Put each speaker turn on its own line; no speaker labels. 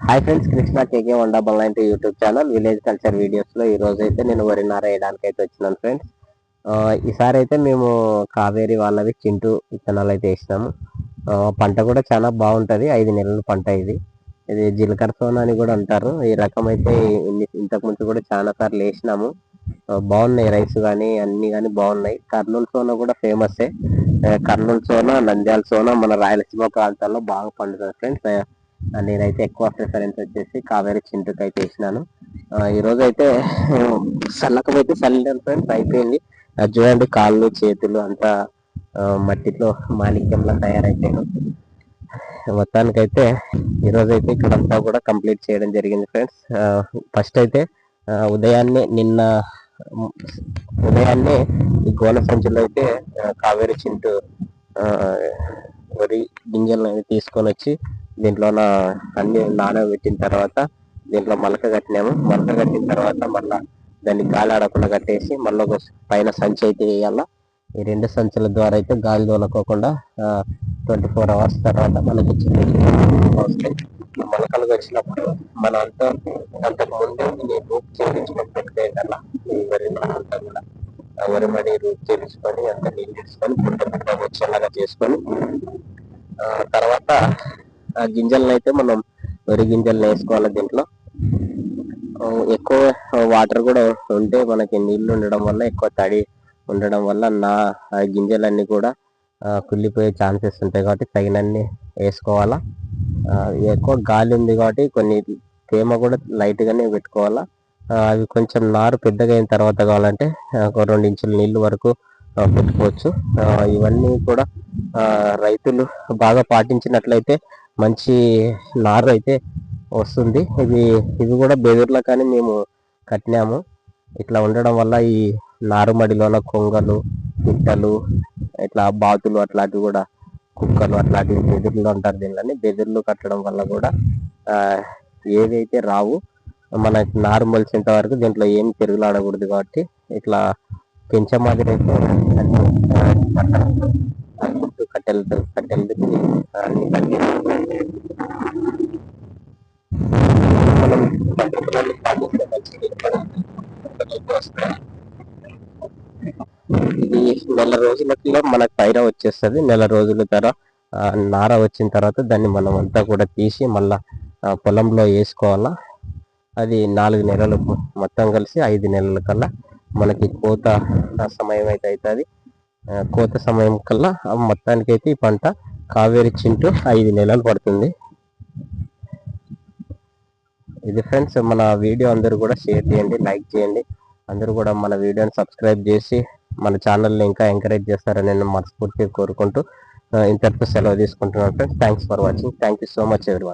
Hi friends Krishna KK వండా బల్లాంటి YouTube channel village culture వీడియోస్లో ఈ రోజు అయితే నేను వరినార వేయడానికి అయితే వచ్చినాను ఫ్రెండ్స్ ఈసారి అయితే మేము కావేరి వాళ్ళవి చింటూ విత్తనాలు అయితే వేసినాము. పంట కూడా చాలా బాగుంటుంది ఐదు నెలల పంట ఇది. ఇది జీలకర్ర సోనా అని కూడా అంటారు. ఈ రకం అయితే ఇన్ని- ఇంతకు ముందు కూడా చాలా సార్లు వేసినాము. బాగున్నాయి రైస్ కానీ అన్ని కానీ బాగున్నాయి. కర్నూలు సోనా కూడా ఫేమస్ కర్నూలు సోనా నంద్యాల సోనా మన రాయలసీమ ప్రాంతాల్లో బాగా పండుతుంది ఫ్రెండ్స్ నేనైతే ఎక్కువ ప్రిఫరెన్స్ వచ్చేసి కావేరి చింటుకు అయితే వేసినాను. ఆ, అయితే సల్లకం అయితే ఫ్రెండ్స్ అయిపోయింది. చూడండి కాళ్ళు చేతులు అంతా మట్టిలో మాణిక్యంలో తయారైపోయాను మొత్తానికైతే ఈ అయితే ఇక్కడంతా కూడా కంప్లీట్ చేయడం జరిగింది ఫ్రెండ్స్. ఫస్ట్ అయితే ఉదయాన్నే నిన్న ఉదయాన్నే ఈ గోల సంచులు అయితే కావేరి చింటు ఆ, వరి గింజలను తీసుకొని వచ్చి దీంట్లో అన్ని నానబెట్టిన తర్వాత దీంట్లో మొలక కట్టినాము. మొలక కట్టిన తర్వాత మళ్ళా దాన్ని గాలి ఆడకుండా కట్టేసి మళ్ళీ ఒక పైన సంచి అయితే వేయాల. ఈ రెండు సంచుల ద్వారా అయితే గాలి తోలకోకుండా ట్వంటీ ఫోర్ అవర్స్ తర్వాత మనకి చిన్న వస్తాయి. మొలకలు వచ్చినప్పుడు మన అంతా అంతకు ముందే నేను రూప్ చేయించుకొని పెట్టుకోగల ఈ వరి అంతా కూడా. వరి మడి రూప్ చేయించుకొని అంత నీళ్ళు తీసుకొని పుట్ట పుట్ట వచ్చేలాగా చేసుకొని తర్వాత ఆ గింజలను అయితే మనం వరి గింజలను వేసుకోవాలి దీంట్లో. ఎక్కువ వాటర్ కూడా ఉంటే మనకి నీళ్ళు ఉండడం వల్ల ఎక్కువ తడి ఉండడం వల్ల నా ఆ గింజలన్నీ కూడా కుళ్ళిపోయే ఛాన్సెస్ ఉంటాయి కాబట్టి తగినన్ని వేసుకోవాలా. ఎక్కువ గాలి ఉంది కాబట్టి కొన్ని తేమ కూడా లైట్గానే పెట్టుకోవాలా. అవి కొంచెం నారు పెద్దగా అయిన తర్వాత కావాలంటే ఒక రెండు ఇంచుల నీళ్ళు వరకు పెట్టుకోవచ్చు. ఇవన్నీ కూడా రైతులు బాగా పాటించినట్లయితే మంచి నారు అయితే వస్తుంది. ఇది ఇది కూడా బెదుర్లో కానీ మేము కట్టినాము. ఇట్లా ఉండడం వల్ల ఈ నారుమడిలోన కొంగలు పిట్టలు ఇట్లా బాతులు అట్లాంటివి కూడా కుక్కలు అట్లాంటివి బెదిర్లు అంటారు దీనిలోని బెదుర్లు కట్టడం వల్ల కూడా ఏదైతే ఏవైతే రావు మనకి నారు మొలిచేంత వరకు దీంట్లో ఏం తిరుగులాడకూడదు కాబట్టి ఇట్లా పెంచే మాదిరి అయితే అన్ని, ఆ, కట్టలు, అన్ని కట్టేసి మనం పద్ధతులను పాటిస్తే మంచిది. ఇది నెల రోజులకిలో మనకు పైర వచ్చేస్తుంది నెల రోజుల తర్వాత నార వచ్చిన తర్వాత దాన్ని మనం అంతా కూడా తీసి మళ్ళా పొలంలో వేసుకోవాలా అది నాలుగు నెలలు మొత్తం కలిసి ఐదు నెలల కల్లా మనకి కోత సమయం అయితే అవుతుంది కోత సమయం కల్లా ఆ మొత్తానికి అయితే ఈ పంట కావేరి చింటూ ఐదు నెలలు పడుతుంది. ఇది ఫ్రెండ్స్ మన వీడియో అందరూ కూడా షేర్ చేయండి లైక్ చేయండి. అందరూ కూడా మన వీడియోని సబ్స్క్రైబ్ చేసి మన ఛానల్ని ఇంకా ఎంకరేజ్ చేస్తారని నేను మనస్ఫూర్తిగా కోరుకుంటూ ఇంతటితో సెలవు తీసుకుంటున్నాను friends. Thanks for watching thank you so much ఎవరి